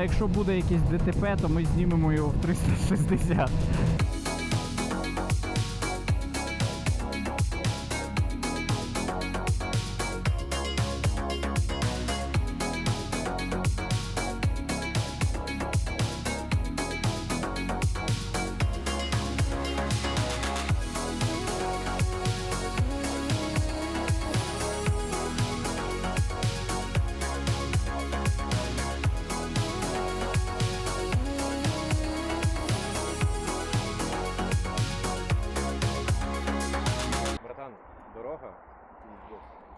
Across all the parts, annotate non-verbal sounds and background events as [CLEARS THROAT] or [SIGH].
Але якщо буде якесь ДТП, то ми знімемо його в 360.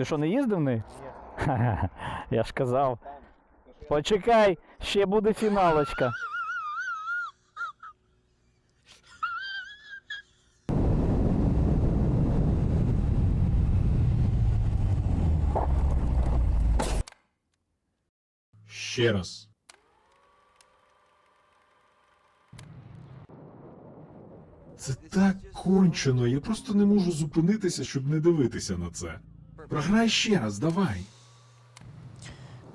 Ти що, не їздив в неї? Ні. [LAUGHS] Я ж казав. Почекай, ще буде фіналочка. Ще раз. Це так кончено, я просто не можу зупинитися, щоб не дивитися на це. Програй ще раз, давай.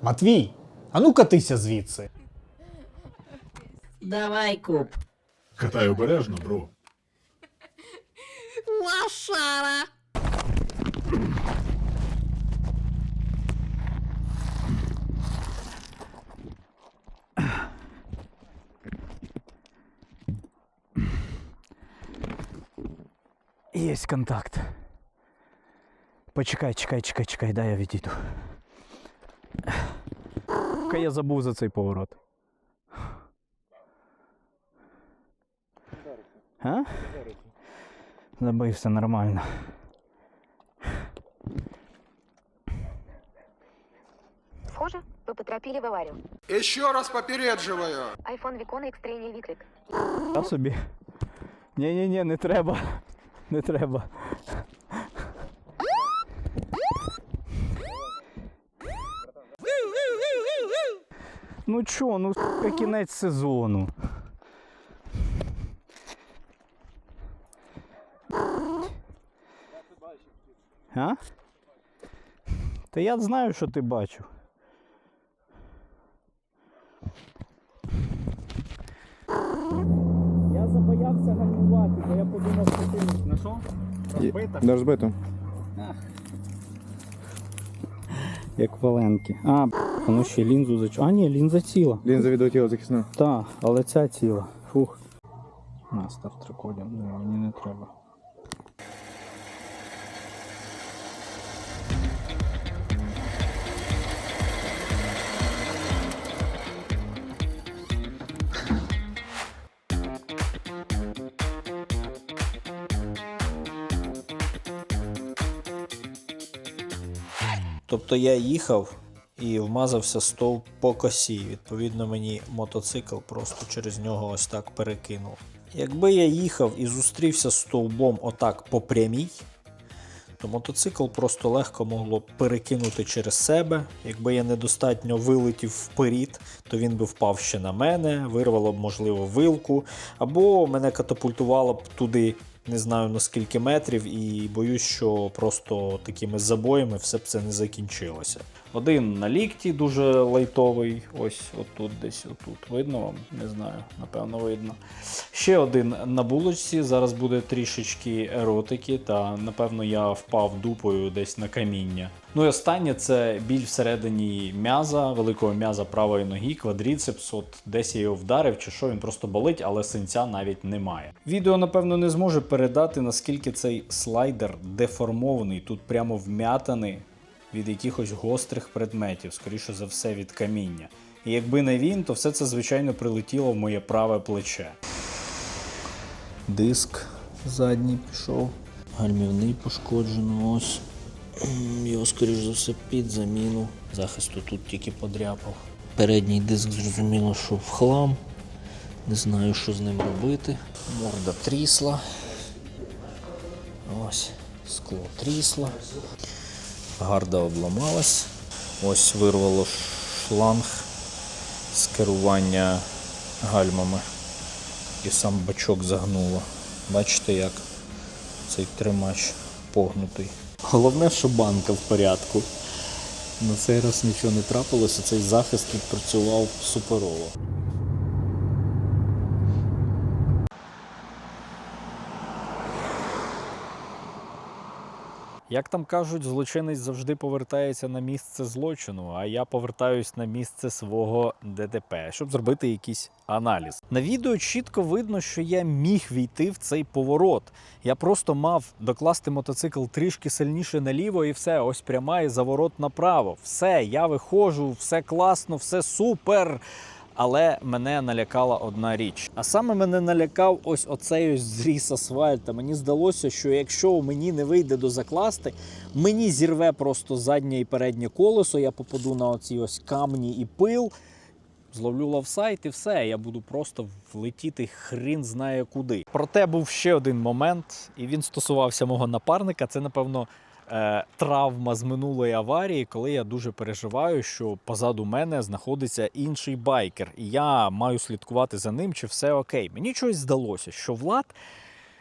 Матвій, а ну катися звідси. Давай, куб. Катай обережно, бро. Лошара. Є контакт. Почекай, чекай, чекай, чекай, дай я відійду. Я забув за цей поворот. А? Забився нормально. Схоже, вы поторопили в аварию. Еще раз попередживаю. Айфон Викона X3 не виклик. Я собі. Ні-ні-ні, не треба. Не треба. Ну чо, ну сука, кінець сезону. А? Та я знаю, що ти бачив. Я забоявся гальмувати, бо я подумав, що ти на що? Розбита? Розбито. Як валенки. А, воно ще лінзу зач... А, ні, лінза ціла. Лінза відеотіла захисна. Так, але ця ціла. Фух. На, став триколем. Ні, мені не треба. Тобто я їхав і вмазався стовп по косі. Відповідно, мені мотоцикл просто через нього ось так перекинув. Якби я їхав і зустрівся з стовбом отак по прямій, то мотоцикл просто легко могло перекинути через себе. Якби я недостатньо вилетів вперед, то він би впав ще на мене, вирвало б, можливо, вилку, або мене катапультувало б туди, не знаю на скільки метрів, і боюсь, що просто такими забоями все б це не закінчилося. Один на лікті дуже лайтовий, ось отут, десь отут. Видно вам? Не знаю, напевно, видно. Ще один на булочці. Зараз буде трішечки еротики, та напевно я впав дупою десь на каміння. Ну і останнє це біль всередині м'яза, великого м'яза правої ноги, квадріцепс. От десь я його вдарив, чи що він просто болить, але синця навіть немає. Відео, напевно, не зможе передати, наскільки цей слайдер деформований, тут прямо вм'ятаний від якихось гострих предметів, скоріше за все від каміння. І якби не він, то все це звичайно прилетіло в моє праве плече. Диск задній пішов, гальмівний пошкоджено. Ось [CLEARS THROAT] його, скоріш за все, під заміну. Захисту тут тільки подряпав. Передній диск зрозуміло, що в хлам. Не знаю, що з ним робити. Морда трісла. Ось, скло трісло. Гарда обламалась. Ось вирвало шланг з керування гальмами. І сам бачок загнуло. Бачите, як цей тримач погнутий. Головне, що банка в порядку. На цей раз нічого не трапилося, цей захист відпрацював суперово. Як там кажуть, злочинець завжди повертається на місце злочину, а я повертаюсь на місце свого ДТП, щоб зробити якийсь аналіз. На відео чітко видно, що я міг війти в цей поворот. Я просто мав докласти мотоцикл трішки сильніше наліво, і все, ось пряма і заворот направо. Все, я виходжу, все класно, все супер. Але мене налякала одна річ. А саме мене налякав ось оцей ось зріс асфальта. Мені здалося, що якщо мені не вийде до закласти, мені зірве просто заднє і переднє колесо. Я попаду на оці ось камні і пил. Зловлю лавсайт і все. Я буду просто влетіти хрін знає куди. Проте був ще один момент, і він стосувався мого напарника. Це, напевно, е, травма з минулої аварії, коли я дуже переживаю, що позаду мене знаходиться інший байкер, і я маю слідкувати за ним, чи все окей. Мені щось здалося, що Влад.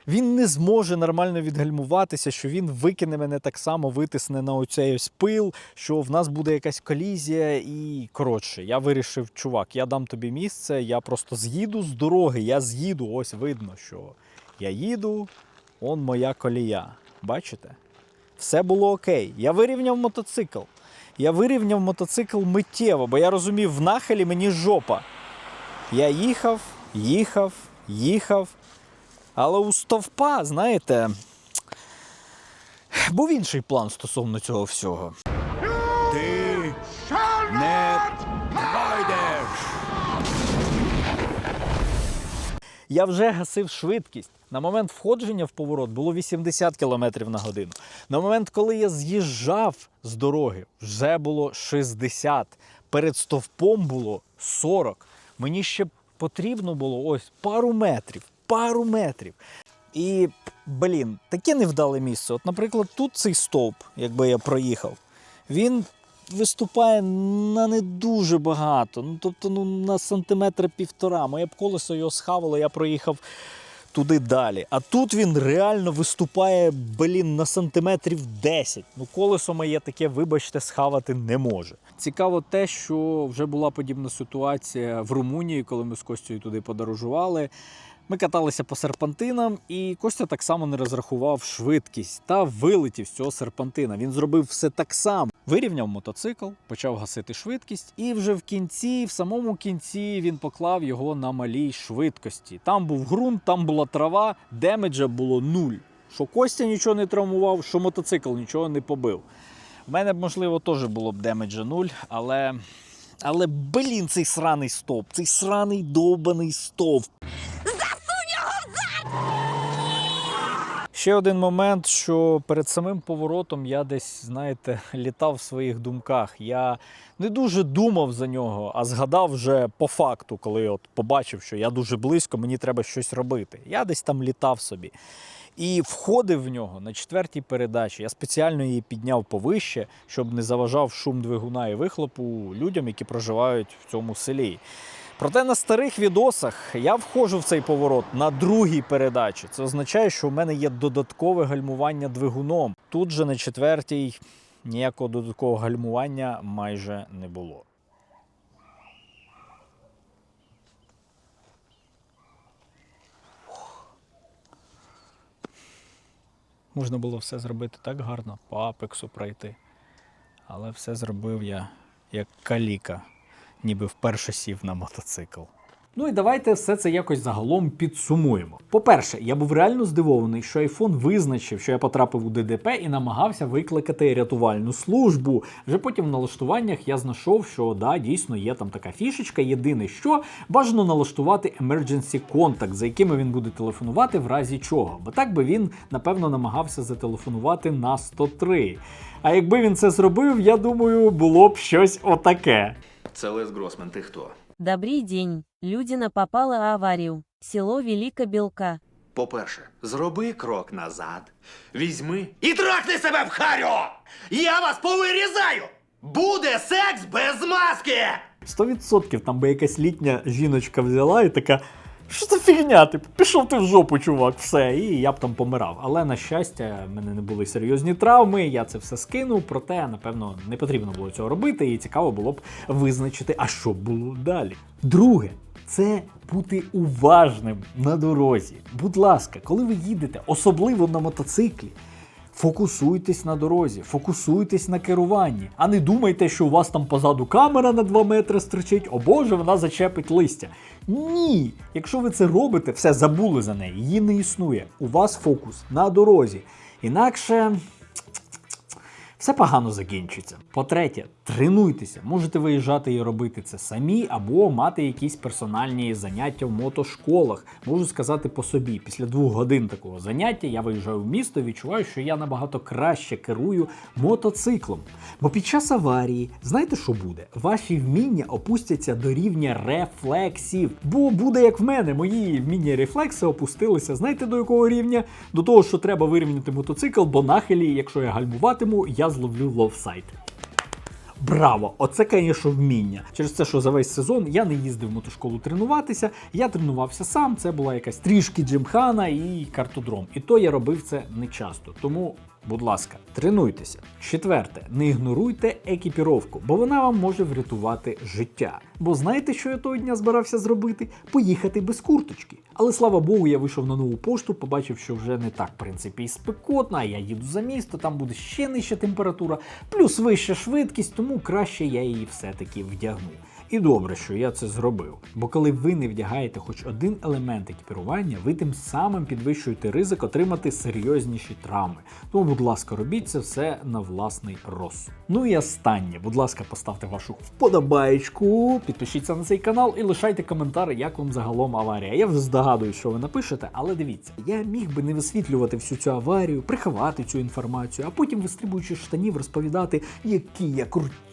Він не зможе нормально відгальмуватися, що він викине мене так само, витисне на оцей ось пил, що в нас буде якась колізія. І коротше, я вирішив, чувак, я дам тобі місце, я просто з'їду з дороги, я з'їду. Ось видно, що я їду, он моя колія. Бачите? Все було окей. Я вирівняв мотоцикл. Я вирівняв мотоцикл миттєво, бо я розумів, в нахилі мені жопа. Я їхав, їхав, їхав. Але у стовпа, знаєте, був інший план стосовно цього всього. Я вже гасив швидкість. На момент входження в поворот було 80 км на годину. На момент, коли я з'їжджав з дороги, вже було 60. Перед стовпом було 40. Мені ще потрібно було ось пару метрів. Пару метрів. І, блін, таке невдале місце. От, наприклад, тут цей стовп, якби я проїхав, він виступає на не дуже багато. Ну, тобто, ну, на сантиметра півтора. Моє б колесо його схавало, я проїхав туди далі. А тут він реально виступає, блін, на сантиметрів 10. Ну, колесо моє таке, вибачте, схавати не може. Цікаво те, що вже була подібна ситуація в Румунії, коли ми з Костю туди подорожували. Ми каталися по серпантинам, і Костя так само не розрахував швидкість та вилетів з цього серпантина. Він зробив все так само. Вирівняв мотоцикл, почав гасити швидкість, і вже в кінці, в самому кінці, він поклав його на малій швидкості. Там був ґрунт, там була трава, демеджа було нуль. Що Костя нічого не травмував, що мотоцикл нічого не побив. В мене б, можливо, теж було б демеджа нуль, але. Але, блін, цей сраний стовп, цей сраний довбаний стовп. Ще один момент, що перед самим поворотом я десь, знаєте, [LAUGHS] літав в своїх думках. Я не дуже думав за нього, а згадав вже по факту, коли от побачив, що я дуже близько, мені треба щось робити. Я десь там літав собі. І входив в нього на четвертій передачі. Я спеціально її підняв повище, щоб не заважав шум двигуна і вихлопу людям, які проживають в цьому селі. Проте на старих відосах я входжу в цей поворот на другій передачі. Це означає, що в мене є додаткове гальмування двигуном. Тут же на четвертій ніякого додаткового гальмування майже не було. Можна було все зробити так гарно, по апексу пройти. Але все зробив я як каліка, ніби вперше сів на мотоцикл. Ну і давайте все це якось загалом підсумуємо. По-перше, я був реально здивований, що iPhone визначив, що я потрапив у ДДП і намагався викликати рятувальну службу. Вже потім в налаштуваннях я знайшов, що да, дійсно є там така фішечка. Єдине, що бажано налаштувати emergency contact, за якими він буде телефонувати в разі чого. Бо так би він, напевно, намагався зателефонувати на 103. А якби він це зробив, я думаю, було б щось отаке. Це Лес Гросман, ти хто? Добрий день. Людина попала в аварию. Село Велика Білка. По-перше, зроби крок назад, візьми і трахни себе в харю! Я вас повирізаю! Буде секс без маски! 100% там би якась літня жіночка взяла і така. Що за фігня? Типу, пішов ти в жопу, чувак, все, і я б там помирав. Але на щастя, в мене не були серйозні травми, я це все скинув, проте, напевно, не потрібно було цього робити, і цікаво було б визначити, а що було далі. Друге. Це бути уважним на дорозі. Будь ласка, коли ви їдете, особливо на мотоциклі, Фокусуйтесь на дорозі, фокусуйтесь на керуванні, а не думайте, що у вас там позаду камера на 2 метри стричить, о Боже, вона зачепить листя. Ні! Якщо ви це робите, все забули за неї, її не існує. У вас фокус на дорозі. Інакше. Все погано закінчиться. По-третє, тренуйтеся. Можете виїжджати і робити це самі, або мати якісь персональні заняття в мотошколах. Можу сказати по собі, після двох годин такого заняття я виїжджаю в місто і відчуваю, що я набагато краще керую мотоциклом. Бо під час аварії, знаєте, що буде? Ваші вміння опустяться до рівня рефлексів. Бо буде як в мене, мої вміння рефлекси опустилися. Знаєте до якого рівня? До того, що треба вирівняти мотоцикл, бо нахилі, якщо я гальмуватиму, я зловлю ловсайт. Браво! Оце, звісно, вміння. Через те, що за весь сезон я не їздив в мотошколу тренуватися, я тренувався сам. Це була якась трішки джимхана і картодром. І то я робив це не часто. Тому, будь ласка, тренуйтеся. Четверте, не ігноруйте екіпіровку, бо вона вам може врятувати життя. Бо знаєте, що я того дня збирався зробити? Поїхати без курточки. Але слава Богу, я вийшов на нову пошту, побачив, що вже не так, в принципі, і спекотно, а я їду за місто, там буде ще нижча температура, плюс вища швидкість, тому краще я її все-таки вдягну. І добре, що я це зробив. Бо коли ви не вдягаєте хоч один елемент екіпірування, ви тим самим підвищуєте ризик отримати серйозніші травми. Тому, будь ласка, робіть це все на власний розсуд. Ну і останнє, будь ласка, поставте вашу вподобаєчку, підпишіться на цей канал і лишайте коментар, як вам загалом аварія. Я вже здогадуюсь, що ви напишете, але дивіться, я міг би не висвітлювати всю цю аварію, приховати цю інформацію, а потім, вистрибуючи штанів, розповідати, який я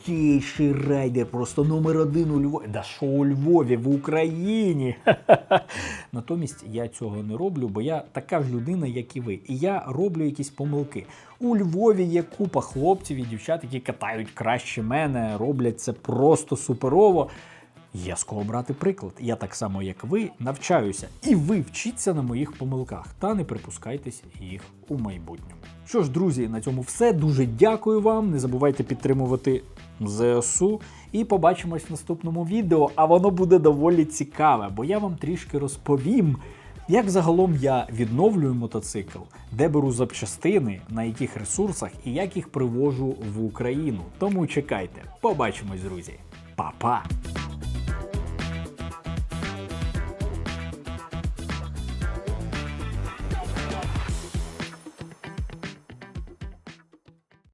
крутіший райдер, просто номер один у Львові. Да що у Львові, в Україні. [LAUGHS] Натомість я цього не роблю, бо я така ж людина, як і ви. І я роблю якісь помилки. У Львові є купа хлопців і дівчат, які катають краще мене, роблять це просто суперово. Є з кого брати приклад. Я так само, як ви, навчаюся, і ви вчіться на моїх помилках та не припускайтесь їх у майбутньому. Що ж, друзі, на цьому все. Дуже дякую вам. Не забувайте підтримувати ЗСУ. І побачимось в наступному відео. А воно буде доволі цікаве, бо я вам трішки розповім. Як загалом я відновлюю мотоцикл, де беру запчастини, на яких ресурсах і як їх привожу в Україну. Тому чекайте, побачимось, друзі. Па-па!